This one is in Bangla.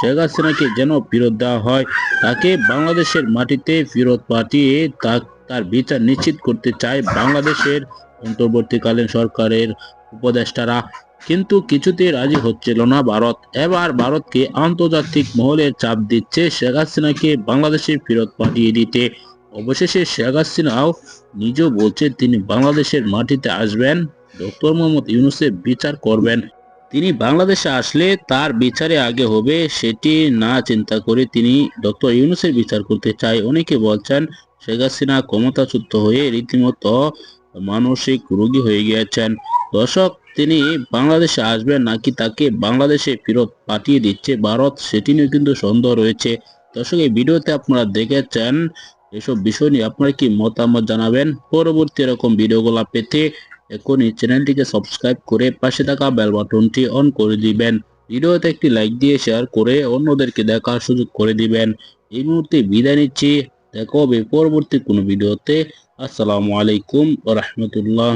শেখ হাসিনাকে যেন ফেরত দেওয়া হয়, তাকে বাংলাদেশের মাটিতে ফেরত পাঠিয়ে তা- তার বিচার নিশ্চিত করতে চায় বাংলাদেশের অন্তর্বর্তীকালীন সরকারের উপদেষ্টারা। কিন্তু কিছুতেই রাজি হচ্ছিল না ভারত। এবার ভারতকে আন্তর্জাতিক মহলের চাপ দিচ্ছে শেখ হাসিনাকে বাংলাদেশে ফেরত পাঠিয়ে দিতে। অবশেষে শেখ হাসিনাও নিজেও বলছে, তিনি বাংলাদেশের মাটিতে আসবেন। ডক্টর মোহাম্মদ ইউনুসের বিচার করবেন। তিনি বাংলাদেশে আসলে তার বিচারে আগে হবে, সেটি না চিন্তা করে তিনি ডক্টর ইউনুসের বিচার করতে চায়। অনেকে বলছেন শেখ হাসিনা ক্ষমতাচ্যুত হয়ে রীতিমতো মানসিক রোগী হয়ে গিয়েছেন। দর্শক, তিনি বাংলাদেশে আসবেন নাকি তাকে বাংলাদেশে ফেরত পাঠিয়ে দিচ্ছে ভারত, সেটি নিয়ে কিন্তু সন্দেহ রয়েছে। দর্শক, এই ভিডিওতে আপনারা দেখেছেন এসব বিষয় নিয়ে আপনারা কি মতামত জানাবেন? পরবর্তী এরকম ভিডিওগুলো পেতে এখনই চ্যানেলটিকে সাবস্ক্রাইব করে পাশে থাকা বেল বাটনটি অন করে দিবেন। ভিডিওতে একটি লাইক দিয়ে শেয়ার করে অন্যদেরকে দেখার সুযোগ করে দিবেন। এই মুহূর্তে বিদায় নিচ্ছি। দেখা হবে পরবর্তী কোনো ভিডিওতে। আসসালামু আলাইকুম রহমতুল্লাহ।